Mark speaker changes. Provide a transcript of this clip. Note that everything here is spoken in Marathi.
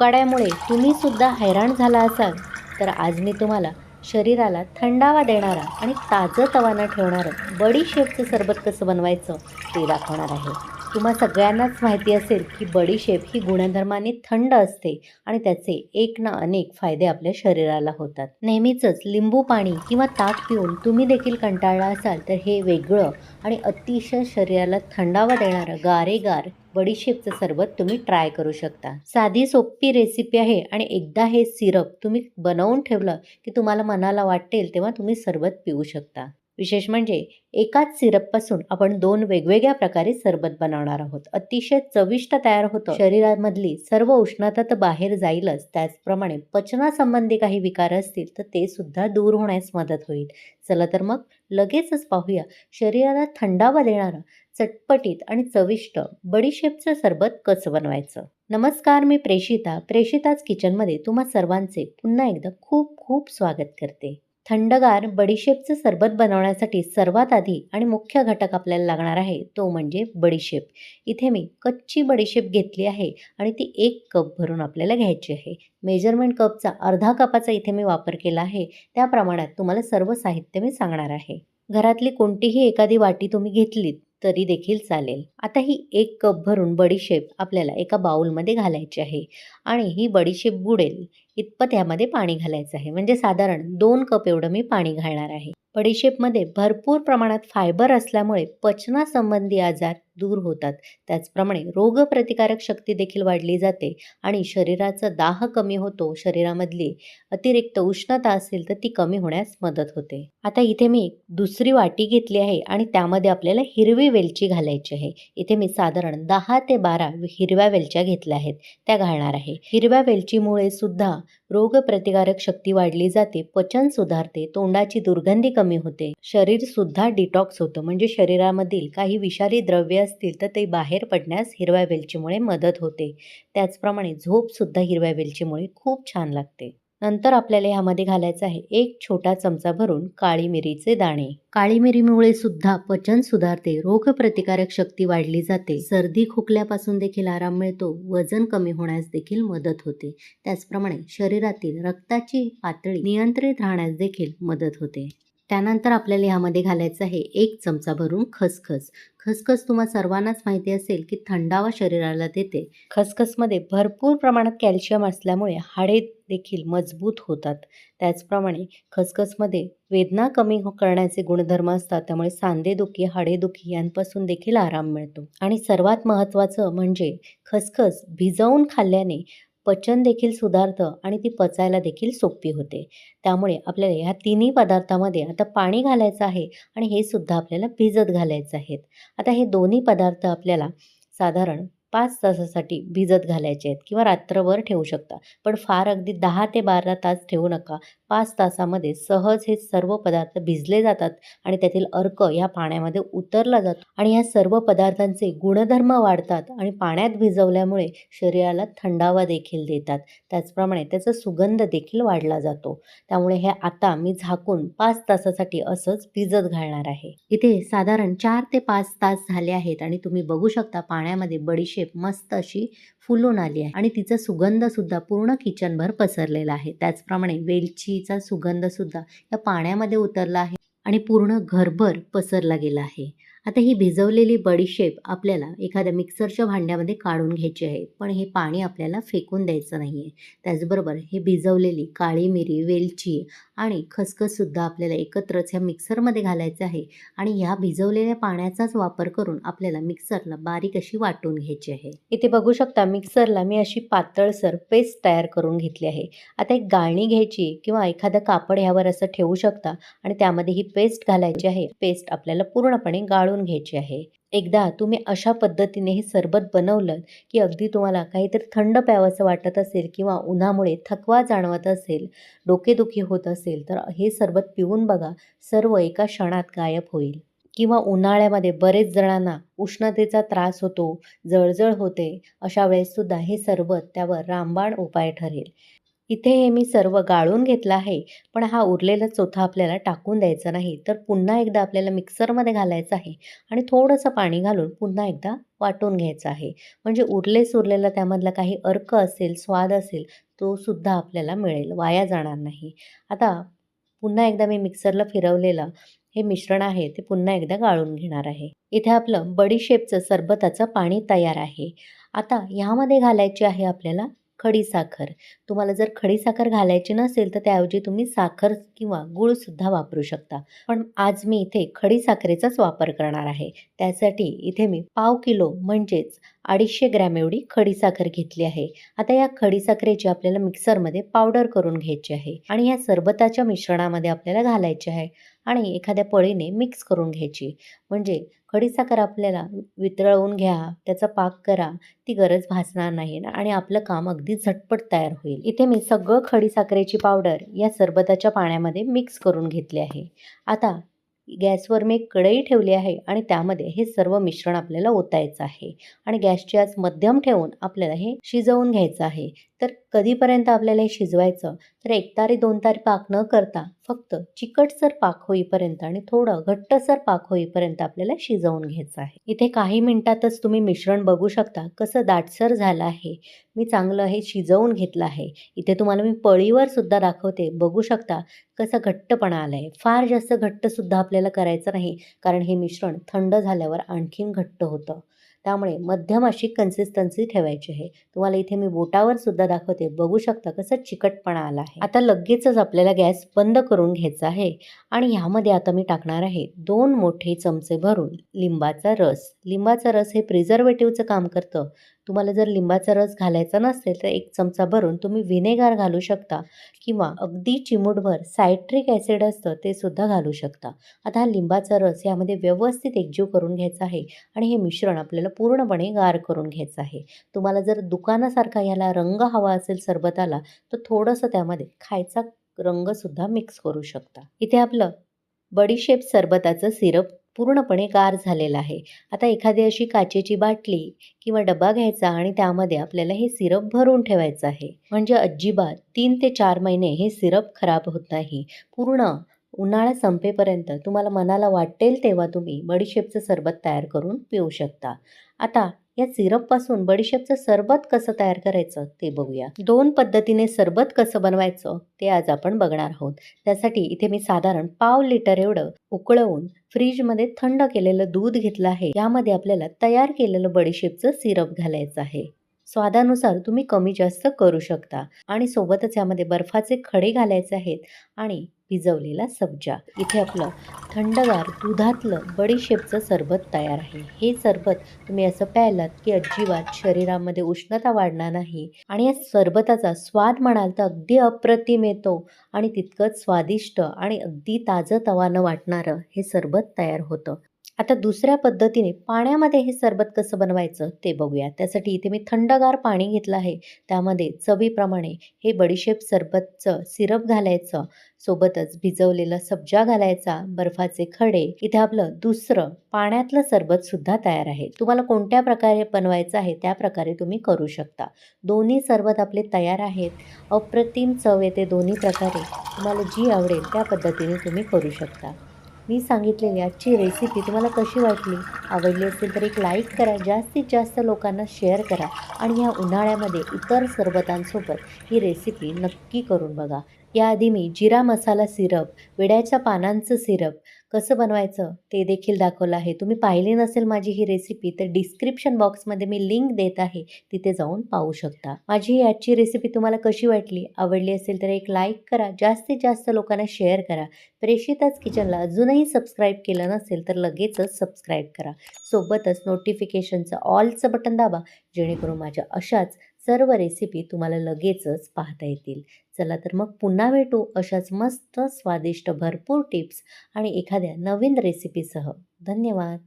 Speaker 1: उकाड्यामुळे तुम्ही सुद्धा हैराण झाला असाल. तर आज मी तुम्हाला शरीराला थंडावा देणारा आणि ताजं तवानं ठेवणारं बडीशेपचं सरबत कसं बनवायचं ते दाखवणार आहे. तुम्हा सगळ्यांनाच माहिती असेल की बडीशेप ही गुणधर्माने थंड असते आणि त्याचे एक ना अनेक फायदे आपल्या शरीराला होतात. नेहमीचंच लिंबू पाणी किंवा ताक पिऊन तुम्ही देखील कंटाळला असाल तर हे वेगळं आणि अतिशय शरीराला थंडावा देणारं गारेगार बडीशेपचं सरबत तुम्ही ट्राय करू शकता. साधी सोपी रेसिपी आहे आणि एकदा हे सिरप तुम्ही बनवून ठेवलं की तुम्हाला मनाला वाटेल तेव्हा तुम्ही सरबत पिऊ शकता. विशेष म्हणजे एकाच सिरपपासून आपण दोन वेगवेगळ्या प्रकारे सरबत बनवणार आहोत. अतिशय चविष्ट तयार होतं. शरीरामधली सर्व उष्णता तर बाहेर जाईलच. त्याचप्रमाणे पचनासंबंधी काही विकार असतील तर ते सुद्धा दूर होण्यास मदत होईल. चला तर मग लगेचच पाहूया शरीराला थंडावा देणारं चटपटीत आणि चविष्ट बडीशेपचं सरबत कसं बनवायचं. नमस्कार मी प्रेषिता. प्रेषिताच किचनमध्ये तुम्हा सर्वांचे पुन्हा एकदा खूप खूप स्वागत करते. थंडगार बडीशेपचं सरबत बनवण्यासाठी सर्वात आधी आणि मुख्य घटक आपल्याला लागणार आहे तो म्हणजे बडीशेप. इथे मी कच्ची बडीशेप घेतली आहे आणि ती एक कप भरून आपल्याला घ्यायची आहे. मेजरमेंट कपचा अर्धा कपाचा इथे मी वापर केला आहे. त्या प्रमाणात तुम्हाला सर्व साहित्य मी सांगणार आहे. घरातली कोणतीही एखादी वाटी तुम्ही घेतलीत तरी देखील चालेल. आता ही एक कप भरून बडीशेप आपल्याला एका बाउलमध्ये घालायची आहे आणि ही बडीशेप बुडेल इतपत ह्यामध्ये पाणी घालायचं आहे. म्हणजे साधारण दोन कप एवढं मी पाणी घालणार आहे. बडीशेपमध्ये भरपूर प्रमाणात फायबर असल्यामुळे पचनासंबंधी आजार दूर होतात. त्याचप्रमाणे रोगप्रतिकारक शक्ती देखील वाढली जाते आणि शरीराचा दाह कमी होतो. शरीरामधली अतिरिक्त उष्णता असेल तर ती कमी होण्यास मदत होते. आता इथे मी दुसरी वाटी घेतली आहे आणि त्यामध्ये आपल्याला हिरवी वेलची घालायची आहे. इथे मी साधारण दहा ते बारा हिरव्या वेलच्या घेतल्या आहेत. त्या घालणार आहे. हिरव्या वेलचीमुळे सुद्धा रोगप्रतिकारक शक्ती वाढली जाते. पचन सुधारते. तोंडाची दुर्गंधी कमी होते. शरीर सुद्धा डिटॉक्स होतं. म्हणजे शरीरामधील काही विषारी द्रव्य असतील तर ते बाहेर पडण्यास हिरव्या वेलचीमुळे मदत होते. त्याचप्रमाणे झोपसुद्धा हिरव्या वेलचीमुळे खूप छान लागते. नंतर आपल्याला ह्यामध्ये घालायचं आहे एक छोटा चमचा भरून काळी मिरीचे दाणे. काळी मिरीमुळे सुद्धा पचन सुधारते रोगप्रतिकारक शक्ती वाढली जाते. सर्दी खोकल्यापासून देखील आराम मिळतो वजन कमी होण्यास देखील मदत होते. त्याचप्रमाणे शरीरातील रक्ताची पातळी नियंत्रित राहण्यास देखील मदत होते. त्यानंतर आपल्याला ह्यामध्ये घालायचं आहे एक चमचा भरून खसखस. खसखस तुम्हाला सर्वांनाच माहिती असेल की थंडावा शरीराला देते. खसखसमध्ये भरपूर प्रमाणात कॅल्शियम असल्यामुळे हाडे देखील मजबूत होतात. त्याचप्रमाणे खसखसमध्ये वेदना कमी हो- करण्याचे गुणधर्म असतात त्यामुळे सांधेदुखी हाडेदुखी यांपासून देखील आराम मिळतो. आणि सर्वात महत्त्वाचं म्हणजे खसखस भिजवून खाल्ल्याने पचन देखील सुधारतं आणि ती पचायला देखील सोपी होते. त्यामुळे आपल्याला ह्या तिन्ही पदार्थामध्ये आता पाणी घालायचं आहे आणि हे सुद्धा आपल्याला भिजत घालायचं आहेत आता हे दोन्ही पदार्थ आपल्याला साधारण पाच तासासाठी भिजत घालायचे आहेत किंवा रात्रभर ठेवू शकता. पण फार अगदी दहा ते बारा तास ठेवू नका. पाच तासामध्ये सहज हे सर्व पदार्थ भिजले जातात आणि त्यातील अर्क ह्या पाण्यामध्ये उतरला जातो. आणि या सर्व पदार्थांचे गुणधर्म वाढतात आणि पाण्यात भिजवल्यामुळे शरीराला थंडावा देखील देतात. त्याचप्रमाणे त्याचा सुगंध देखील वाढला जातो. त्यामुळे हे आता मी झाकून पाच तासासाठी असंच भिजत घालणार आहे. इथे साधारण चार ते पाच तास झाले आहेत आणि तुम्ही बघू शकता पाण्यामध्ये बडीशेप मस्त अशी फुलून आली आहे. आणि तिचा सुगंध सुद्धा पूर्ण किचनभर पसरलेला आहे. त्याचप्रमाणे वेलची सुगंध सुद्धा या पाण्यामध्ये उतरला आहे आणि पूर्ण घरभर पसरला गेला आहे. आता ही भिजवलेली बडीशेप आपल्याला एखाद्या मिक्सरच्या भांड्यामध्ये काढून घ्यायची आहे. पण हे पाणी आपल्याला फेकून द्यायचं नाही आहे त्याचबरोबर हे भिजवलेली काळी मिरी वेलची आणि खसखससुद्धा आपल्याला एकत्रच ह्या मिक्सरमध्ये घालायचं आहे आणि ह्या भिजवलेल्या पाण्याचाच वापर करून आपल्याला मिक्सरला बारीक अशी वाटून घ्यायची आहे. इथे बघू शकता मिक्सरला मी अशी पातळसर पेस्ट तयार करून घेतली आहे. आता एक गाळणी घ्यायची किंवा एखादं कापड ह्यावर असं ठेवू शकता आणि त्यामध्ये ही पेस्ट घालायची आहे. पेस्ट आपल्याला पूर्णपणे गाळून घ्यायची आहे. एकदा तुम्ही अशा पद्धतीने हे सरबत बनवलं की अगदी तुम्हाला काहीतरी थंड प्यावंसं वाटत असेल किंवा उन्हामुळे थकवा जाणवत असेल डोकेदुखी होत असेल तर हे सरबत पिऊन बघा सर्व एका क्षणात गायब होईल. किंवा उन्हाळ्यामध्ये बरेच जणांना उष्णतेचा त्रास होतो जळजळ होते अशा वेळेससुद्धा हे सरबत त्यावर रामबाण उपाय ठरेल. इथे हे मी सर्व गाळून घेतलं आहे पण हा उरलेला चोथा आपल्याला टाकून द्यायचा नाही. तर पुन्हा एकदा आपल्याला मिक्सरमध्ये घालायचं आहे आणि थोडंसं पाणी घालून पुन्हा एकदा वाटून घ्यायचं आहे. म्हणजे उरलेस सुरलेला त्यामधला काही अर्क असेल स्वाद असेल तो सुद्धा आपल्याला मिळेल वाया जाणार नाही. आता पुन्हा एकदा मी मिक्सरला फिरवलेलं हे मिश्रण आहे ते पुन्हा एकदा गाळून घेणार आहे. इथे आपलं बडीशेपचं सरबताचं पाणी तयार आहे. आता ह्यामध्ये घालायची आहे आपल्याला खडीसाखर तुम्हाला जर खडीसाखर घालायची नसेल तर त्याऐवजी तुम्ही साखर किंवा गूळसुद्धा वापरू शकता. पण आज मी इथे खडीसाखरेचाच वापर करणार आहे. त्यासाठी इथे मी पाव किलो म्हणजेच अडीचशे ग्रॅम एवढी खडीसाखर घेतली आहे. आता या खडीसाखरेची आपल्याला मिक्सरमध्ये पावडर करून घ्यायची आहे आणि या सरबताच्या मिश्रणामध्ये आपल्याला घालायची आहे आणि एखाद्या पळीने मिक्स करून घ्यायची. म्हणजे खडीसाखर आपल्याला वितळवून घ्या त्याचा पाक करा ती गरज भासणार नाही आणि आपलं काम अगदी झटपट तयार होईल. इथे मी सगळं खडीसाखरेची पावडर या सरबताच्या पाण्यामध्ये मिक्स करून घेतली आहे. आता गॅसवर मी एक कढई ठेवली आहे आणि त्यामध्ये हे सर्व मिश्रण आपल्याला ओतायचं आहे आणि गॅसची आज मध्यम ठेवून आपल्याला हे शिजवून घ्यायचं आहे. तर कधीपर्यंत आपल्याला हे शिजवायचं? तर एक तारी दोन तारी पाक न करता फक्त चिकटसर पाक होईपर्यंत आणि थोडं घट्टसर पाक होईपर्यंत आपल्याला शिजवून घ्यायचं आहे. इथे काही मिनिटातच तुम्ही मिश्रण बघू शकता कसं दाटसर झालं आहे. मी चांगलं हे शिजवून घेतलं आहे. इथे तुम्हाला मी पळीवर सुद्धा दाखवते. बघू शकता कसं घट्टपणा आला आहे फार जास्त घट्टसुद्धा आपल्याला करायचं नाही कारण हे मिश्रण थंड झाल्यावर आणखीन घट्ट होतं. त्यामुळे मध्यम अशी कन्सिस्टन्सी ठेवायची आहे. तुम्हाला इथे मी बोटावर सुद्धा दाखवते. बघू शकता कसं चिकटपणा आला आहे. आता लगेचच आपल्याला गॅस बंद करून घ्यायचा आहे. आणि ह्यामध्ये आता मी टाकणार आहे दोन मोठे चमचे भरून लिंबाचा रस. लिंबाचा रस हे प्रिझर्वेटिव्हचं काम करतं. तुम्हाला जर लिंबाचा रस घालायचा नसेल तर एक चमचा भरून तुम्ही व्हिनेगार घालू शकता किंवा अगदी चिमूटभर सायट्रिक ॲसिड असतं ते सुद्धा घालू शकता. आता हा लिंबाचा रस यामध्ये व्यवस्थित एकजीव करून घ्यायचा आहे आणि हे मिश्रण आपल्याला पूर्णपणे गार करून घ्यायचं आहे. तुम्हाला जर दुकानासारखा ह्याला रंग हवा असेल सरबताला तर थोडंसं त्यामध्ये खायचा रंगसुद्धा मिक्स करू शकता. इथे आपलं बडीशेप सरबताचं सिरप पूर्णपणे गार झालेला आहे. आता एखादी अशी काचेची बाटली किंवा डबा घ्यायचा आणि त्यामध्ये आपल्याला हे सिरप भरून ठेवायचं आहे. म्हणजे अजिबात तीन ते चार महिने हे सिरप खराब होत नाही. पूर्ण उन्हाळा संपेपर्यंत तुम्हाला मनाला वाटेल तेव्हा तुम्ही बडीशेपचं सरबत तयार करून पिऊ शकता. आता या सिरपपासून बडीशेपचं सरबत कसं तयार करायचं ते बघूया. दोन पद्धतीने सरबत कसं बनवायचं ते आज आपण बघणार आहोत. त्यासाठी इथे मी साधारण पाव लिटर एवढं उकळवून फ्रीजमध्ये थंड केलेलं दूध घेतलं आहे. यामध्ये आपल्याला तयार केलेलं बडीशेपचं सिरप घालायचं आहे. स्वादानुसार तुम्ही कमी जास्त करू शकता. आणि सोबतच यामध्ये बर्फाचे खडे घालायचे आहेत. आणि भिजवलेला सब्जा. इथे आपलं थंडगार दुधातलं बडीशेपचं सरबत तयार आहे. हे सरबत तुम्ही असं प्यायलात की अजिबात शरीरामध्ये उष्णता वाढणार नाही आणि या सरबताचा स्वाद म्हणाल तर अगदी अप्रतिम येतो आणि तितकंच स्वादिष्ट आणि अगदी ताजं तवानं वाटणारं हे सरबत तयार होतं. आता दुसऱ्या पद्धतीने पाण्यामध्ये हे सरबत कसं बनवायचं ते बघूया. त्यासाठी इथे मी थंडगार पाणी घेतलं आहे. त्यामध्ये चवीप्रमाणे हे बडीशेप सरबतचं सिरप घालायचं. सोबतच भिजवलेला सब्जा घालायचा बर्फाचे खडे. इथे आपलं दुसरं पाण्यातलं सरबतसुद्धा तयार आहे. तुम्हाला कोणत्या प्रकारे बनवायचं आहे त्या प्रकारे तुम्ही करू शकता. दोन्ही सरबत आपले तयार आहेत. अप्रतिम चव येते दोन्ही प्रकारे. तुम्हाला जी आवडेल त्या पद्धतीने तुम्ही करू शकता. मी सांगितलेली आजची रेसिपी तुम्हाला कशी वाटली? आवडली असेल तर एक लाईक करा जास्तीत जास्त लोकांना शेअर करा आणि ह्या उन्हाळ्यामध्ये इतर सरबतांसोबत ही रेसिपी नक्की करून बघा. याआधी मी जिरा मसाला सिरप विड्याच्या पानांचं सिरप कसं बनवायचं ते देखील दाखवलं आहे. तुम्ही पाहिली नसेल माझी ही रेसिपी तर डिस्क्रिप्शन बॉक्समध्ये मी लिंक देत आहे. तिथे जाऊन पाहू शकता. माझी ही आजची रेसिपी तुम्हाला कशी वाटली आवडली असेल तर एक लाईक करा जास्तीत जास्त लोकांना शेअर करा. प्रेषिताच किचनला अजूनही सबस्क्राईब केलं नसेल तर लगेचच सबस्क्राईब करा. सोबतच नोटिफिकेशनचं ऑलचं बटन दाबा जेणेकरून माझ्या अशाच सर्व रेसिपी तुम्हाला लगेचच पाहता येतील. चला तर मग पुन्हा भेटू अशाच मस्त स्वादिष्ट भरपूर टिप्स आणि एखाद्या नवीन रेसिपीसह धन्यवाद.